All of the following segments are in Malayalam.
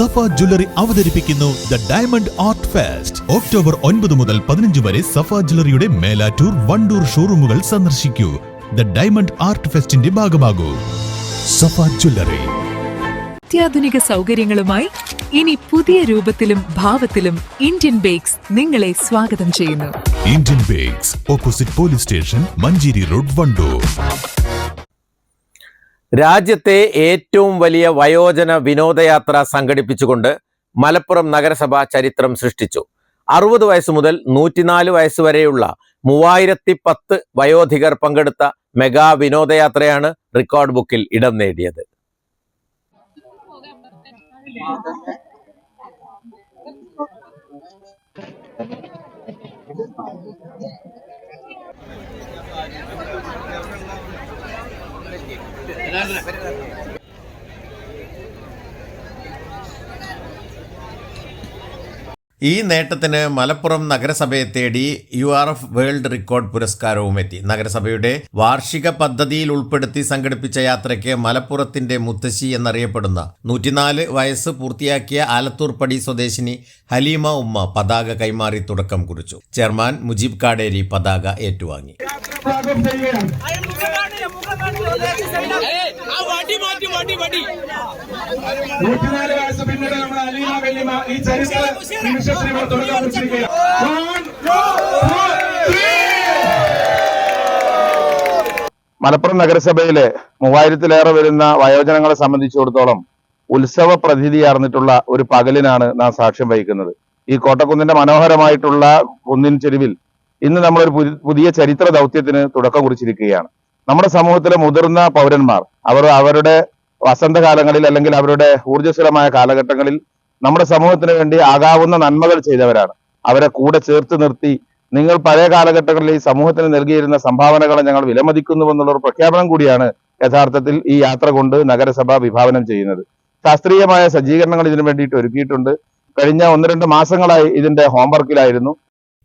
സഫ ജ്വല്ലറി അവതരിപ്പിക്കുന്നു the diamond art fest. October ഒൻപത് മുതൽ പതിനഞ്ച് വരെ സഫ ജ്വല്ലറിയുടെ മേലാറ്റൂർ വണ്ടൂർ ഷോറൂമുകൾ സന്ദർശിക്കൂ. ദ ഡയമണ്ട് ആർട്ട് ഫെസ്റ്റിന്റെ ഭാഗമാകൂ. സഫ ജ്വല്ലറി. അത്യാധുനിക സൗകര്യങ്ങളുമായി ഇനി പുതിയ രൂപത്തിലും ഭാവത്തിലും ഇന്ത്യൻ ബേക്സ് നിങ്ങളെ സ്വാഗതം ചെയ്യുന്നു. Indian bakes opposite police station Manjeri road Wandoor. രാജ്യത്തെ ഏറ്റവും വലിയ വയോജന വിനോദയാത്ര സംഘടിപ്പിച്ചുകൊണ്ട് മലപ്പുറം നഗരസഭ ചരിത്രം സൃഷ്ടിച്ചു. അറുപത് വയസ്സ് മുതൽ നൂറ്റിനാല് വയസ്സ് വരെയുള്ള മൂവായിരത്തി പത്ത് വയോധികർ പങ്കെടുത്ത മെഗാ വിനോദയാത്രയാണ് റെക്കോർഡ് ബുക്കിൽ ഇടം നേടിയത്. ഈ നേട്ടത്തിന് മലപ്പുറം നഗരസഭയെ തേടി U R F world record പുരസ്കാരവും എത്തി. നഗരസഭയുടെ വാർഷിക പദ്ധതിയിൽ ഉൾപ്പെടുത്തി സംഘടിപ്പിച്ച യാത്രയ്ക്ക് മലപ്പുറത്തിന്റെ മുത്തശ്ശി എന്നറിയപ്പെടുന്ന നൂറ്റിനാല് വയസ്സ് പൂർത്തിയാക്കിയ ആലത്തൂർപ്പടി സ്വദേശിനി ഹലീമ ഉമ്മ പതാക കൈമാറി തുടക്കം കുറിച്ചു. ചെയർമാൻ മുജീബ് കാടേരി പതാക ഏറ്റുവാങ്ങി. നൂറ്റിനാല് വയസ്സ് പിന്നീട് നമ്മുടെ അലീമ വെല്ലിമ ഈ ചരിത്ര two, three. മലപ്പുറം നഗരസഭയിലെ മൂവായിരത്തിലേറെ വരുന്ന വയോജനങ്ങളെ സംബന്ധിച്ചിടത്തോളം ഉത്സവ പ്രതീതിയാർന്നിട്ടുള്ള ഒരു പകലിനാണ് നാം സാക്ഷ്യം വഹിക്കുന്നത് ഈ കോട്ടക്കുന്നിന്റെ മനോഹരമായിട്ടുള്ള കുന്നിൻ ചെരുവിൽ ഇന്ന് നമ്മളൊരു പുതിയ ചരിത്ര ദൗത്യത്തിന് തുടക്കം കുറിച്ചിരിക്കുകയാണ് നമ്മുടെ സമൂഹത്തിലെ മുതിർന്ന പൗരന്മാർ അവർ അവരുടെ വസന്തകാലങ്ങളിൽ അല്ലെങ്കിൽ അവരുടെ ഊർജസ്വലമായ കാലഘട്ടങ്ങളിൽ നമ്മുടെ സമൂഹത്തിന് വേണ്ടി ആകാവുന്ന നന്മകൾ ചെയ്തവരാണ്. അവരെ കൂടെ ചേർത്ത് നിർത്തി നിങ്ങൾ പഴയ കാലഘട്ടങ്ങളിൽ ഈ സമൂഹത്തിന് നൽകിയിരുന്ന സംഭാവനകളെ ഞങ്ങൾ വിലമതിക്കുന്നു എന്നുള്ള ഒരു പ്രഖ്യാപനം കൂടിയാണ് യഥാർത്ഥത്തിൽ ഈ യാത്ര കൊണ്ട് നഗരസഭ വിഭാവനം ചെയ്യുന്നത്. ശാസ്ത്രീയമായ സജ്ജീകരണങ്ങൾ ഇതിനു വേണ്ടിയിട്ട് ഒരുക്കിയിട്ടുണ്ട്. കഴിഞ്ഞ ഒന്ന് രണ്ട് മാസങ്ങളായി ഇതിന്റെ ഹോംവർക്കിലായിരുന്നു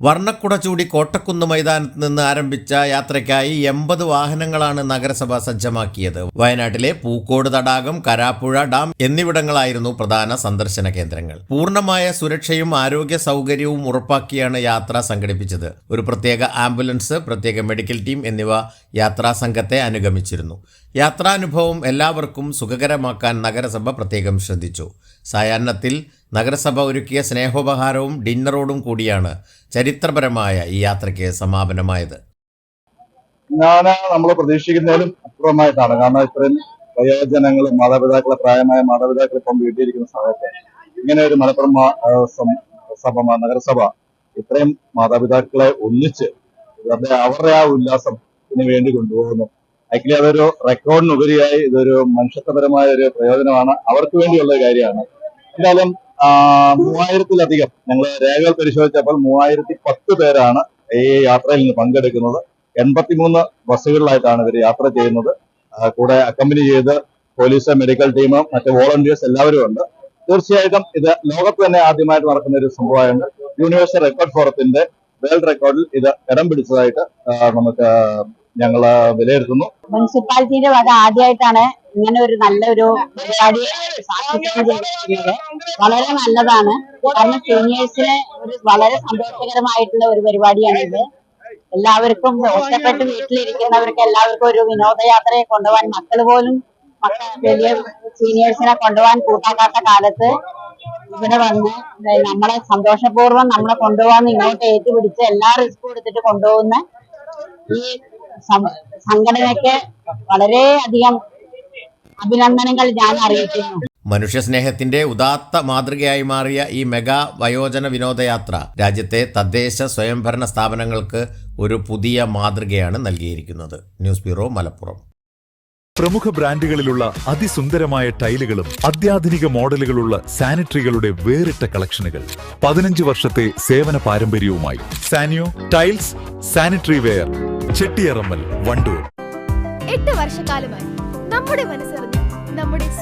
വർണക്കുട ചൂടി കോട്ടക്കുന്ന് മൈതാനത്ത് നിന്ന് ആരംഭിച്ച യാത്രയ്ക്കായി എൺപത് വാഹനങ്ങളാണ് നഗരസഭ സജ്ജമാക്കിയത്. വയനാട്ടിലെ പൂക്കോട് തടാകം കരാപ്പുഴ ഡാം എന്നിവിടങ്ങളായിരുന്നു പ്രധാന സന്ദർശന കേന്ദ്രങ്ങൾ. പൂർണമായ സുരക്ഷയും ആരോഗ്യ സൗകര്യവും ഉറപ്പാക്കിയാണ് യാത്ര സംഘടിപ്പിച്ചത്. ഒരു പ്രത്യേക ആംബുലൻസ് പ്രത്യേക മെഡിക്കൽ ടീം എന്നിവ യാത്രാ സംഘത്തെ അനുഗമിച്ചിരുന്നു. യാത്രാനുഭവം എല്ലാവർക്കും സുഖകരമാക്കാൻ നഗരസഭ പ്രത്യേകം ശ്രദ്ധിച്ചു. സായാഹ്നത്തിൽ നഗരസഭ ഒരുക്കിയ സ്നേഹോപഹാരവും ഡിന്നറോടും കൂടിയാണ് ചരിത്രപരമായ ഈ യാത്രയ്ക്ക് സമാപനമായത്. ഞാൻ നമ്മൾ പ്രതീക്ഷിക്കുന്നതിലും അപ്പുറമായിട്ടാണ്. കാരണം ഇത്രയും വയോജനങ്ങളും മാതാപിതാക്കളെ പ്രായമായ മാതാപിതാക്കൾ ഇപ്പം വീട്ടിലിരിക്കുന്ന സമയത്ത് ഇങ്ങനെ ഒരു മലപ്പുറം സഭ നഗരസഭ ഇത്രയും മാതാപിതാക്കളെ ഒന്നിച്ച് അവരുടെ അവരുടെ ആ ഉല്ലാസത്തിന് വേണ്ടി കൊണ്ടുപോകുന്നു. ആക്ച്വലി അതൊരു റെക്കോർഡിനുപരിയായി ഇതൊരു മനുഷ്യത്വപരമായ ഒരു പ്രയോജനമാണ്. അവർക്ക് വേണ്ടിയുള്ള കാര്യമാണ്. എന്തായാലും മൂവായിരത്തിലധികം. ഞങ്ങൾ രേഖകൾ പരിശോധിച്ചപ്പോൾ മൂവായിരത്തി പത്ത് പേരാണ് ഈ യാത്രയിൽ നിന്ന് പങ്കെടുക്കുന്നത്. എൺപത്തിമൂന്ന് ബസ്സുകളിലായിട്ടാണ് ഇവർ യാത്ര ചെയ്യുന്നത്. കൂടെ അക്കമ്പനി ചെയ്ത് പോലീസ് മെഡിക്കൽ ടീം മറ്റ് വോളണ്ടിയേഴ്സ് എല്ലാവരും ഉണ്ട്. തീർച്ചയായിട്ടും ഇത് ലോകത്ത് തന്നെ ആദ്യമായിട്ട് നടക്കുന്ന ഒരു സംഭവമാണ് യൂണിവേഴ്സൽ റെക്കോർഡ് ഫോറത്തിന്റെ വേൾഡ് റെക്കോർഡിൽ ഇത് ഇടം പിടിച്ചതായിട്ട് നമുക്ക് ഞങ്ങൾ വിലയിരുത്തുന്നു. മുനിസിപ്പാലിറ്റിയുടെ വക ആദ്യമായിട്ടാണ് ഇങ്ങനെ ഒരു നല്ലൊരു പരിപാടി സാക്ഷിത്വം വളരെ നല്ലതാണ്. കാരണം സീനിയേഴ്സിന് ഒരു വളരെ സന്തോഷകരമായിട്ടുള്ള ഒരു പരിപാടിയാണ് ഇത് എല്ലാവർക്കും ഒറ്റപ്പെട്ട് വീട്ടിലിരിക്കുന്നവർക്ക് എല്ലാവർക്കും ഒരു വിനോദയാത്രയെ കൊണ്ടുപോകാൻ മക്കൾ പോലും വലിയ സീനിയേഴ്സിനെ കൊണ്ടുപോകാൻ കൂട്ടാക്കാത്ത കാലത്ത് ഇവിടെ വന്ന് നമ്മളെ സന്തോഷപൂർവം നമ്മളെ കൊണ്ടുപോകാൻ ഇങ്ങോട്ട് ഏറ്റുപിടിച്ച് എല്ലാ റിസ്കും എടുത്തിട്ട് കൊണ്ടുപോകുന്ന ഈ സംഘടനയ്ക്ക് വളരെ വളരെയധികം അഭിനന്ദനങ്ങൾ ഞാൻ അറിയിക്കുന്നു. മനുഷ്യസ്നേഹത്തിന്റെ ഉദാത്ത മാതൃകയായി മാറിയ ഈ മെഗാ വയോജന വിനോദയാത്ര രാജ്യത്തെ തദ്ദേശ സ്വയംഭരണ സ്ഥാപനങ്ങൾക്ക് ഒരു പുതിയ മാതൃകയാണ് നൽകിയിരിക്കുന്നത്. News bureau Malappuram. പ്രമുഖ ബ്രാൻഡുകളിലുള്ള അതിസുന്ദരമായ ടൈലുകളും അത്യാധുനിക മോഡലുകളുള്ള സാനിറ്ററികളുടെ വേറിട്ട കളക്ഷനുകൾ പതിനഞ്ച് വർഷത്തെ സേവന പാരമ്പര്യവുമായി. Saniyo tiles sanitary ware Chettiyarammal Wandoor. എട്ട് വർഷക്കാലമായി നമ്മുടെ മനസ്സറിഞ്ഞ് നമ്മുടെ